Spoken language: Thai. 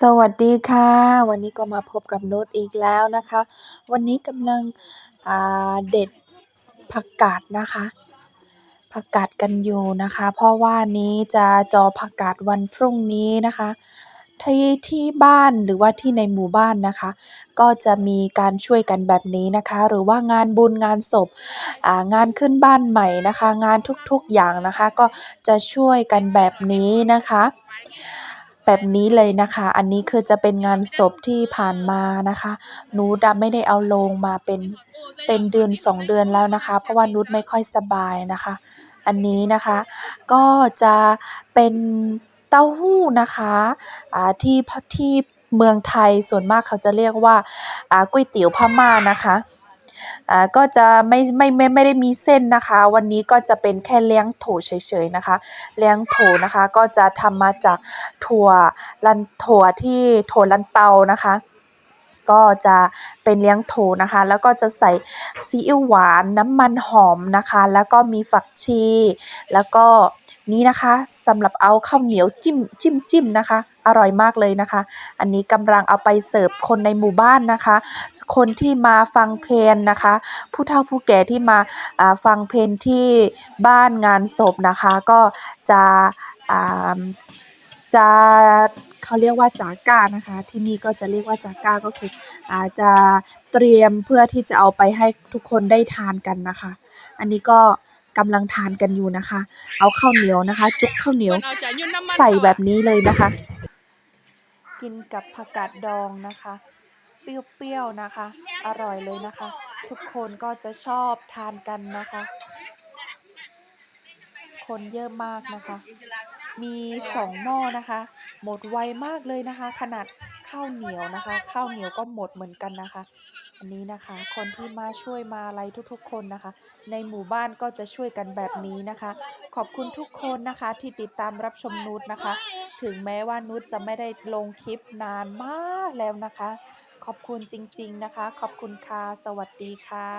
สวัสดีค่ะ วันนี้ก็มาพบกับโนุชอีกแล้วนะคะ วันนี้กำลังเด็ดผักกาดนะคะผักกาดกันอยู่นะคะ เพราะว่านี้จะจอผักกาดวันพรุ่งนี้นะคะที่ที่บ้านหรือว่าที่ในหมู่บ้านนะคะ ก็จะมีการช่วยกันแบบนี้นะคะ หรือว่างานบุญงานศพงานขึ้นบ้านใหม่นะคะ งานทุกๆอย่างนะคะ ก็จะช่วยกันแบบนี้นะคะ แบบนี้เลยนะคะ อันนี้คือจะเป็นงานศพที่ผ่านมานะคะนุชอะไม่ได้เอาลงมาเป็นเป็นเดือนสองเดือนแล้วนะคะ เพราะว่านุชไม่ค่อยสบายนะคะ อันนี้นะคะ ก็จะเป็นเต้าหู้นะคะอ่าที่ที่เมืองไทยส่วนมากเขาจะเรียกว่าอ่าก๋วยเตี๋ยวพม่านะคะ อ่าก็จะไม่ไม่ไม่ไม่ได้มีเส้นนะคะ วันนี้ก็จะเป็นแค่เลี้ยงโถเฉยๆนะคะเลี้ยงโถนะคะก็จะทำมาจากถั่วลันถั่วที่ถั่วลันเตานะคะก็จะเป็นเลี้ยงโถนะคะ แล้วก็จะใส่ซีอิ๊วหวานน้ำมันหอมนะคะ แล้วก็มีฝักชี แล้วก็ นี่นะคะสำหรับเอาข้าวเหนียวจิ้มจิ้มจิ้มนะคะ อร่อยมากเลยนะคะ อันนี้กำลังเอาไปเสิร์ฟคนในหมู่บ้านนะคะ คนที่มาฟังเพลงนะคะ ผู้เฒ่าผู้แก่ที่มาฟังเพลงที่บ้านงานศพนะคะ ก็จะจะเขาเรียกว่าจาก้านะคะ ที่นี่ก็จะเรียกว่าจาก้าก็คืออ่าจะเตรียมเพื่อที่จะเอาไปให้ทุกคนได้ทานกันนะคะ อันนี้ก็ กำลังทานกันอยู่นะคะ เอาข้าวเหนียวนะคะ จุกข้าวเหนียว ใส่แบบนี้เลยนะคะ กินกับผักกาดดองนะคะ เปรี้ยวๆนะคะ อร่อยเลยนะคะ ทุกคนก็จะชอบทานกันนะคะ คนเยอะมากนะคะ มีสองหม้อนะคะ หมดไวมากเลยนะคะ ขนาดข้าวเหนียวนะคะ ข้าวเหนียวก็หมดเหมือนกันนะคะ อันนี้นะคะ คนที่มาช่วยมาอะไรทุกๆ คนนะคะ ในหมู่บ้านก็จะช่วยกันแบบนี้นะคะ ขอบคุณทุกคนนะคะที่ติดตามรับชมนุชนะคะ ถึงแม้ว่านุชจะไม่ได้ลงคลิปนานมากแล้วนะคะ ขอบคุณจริง ๆนะคะ ขอบคุณค่ะสวัสดีค่ะ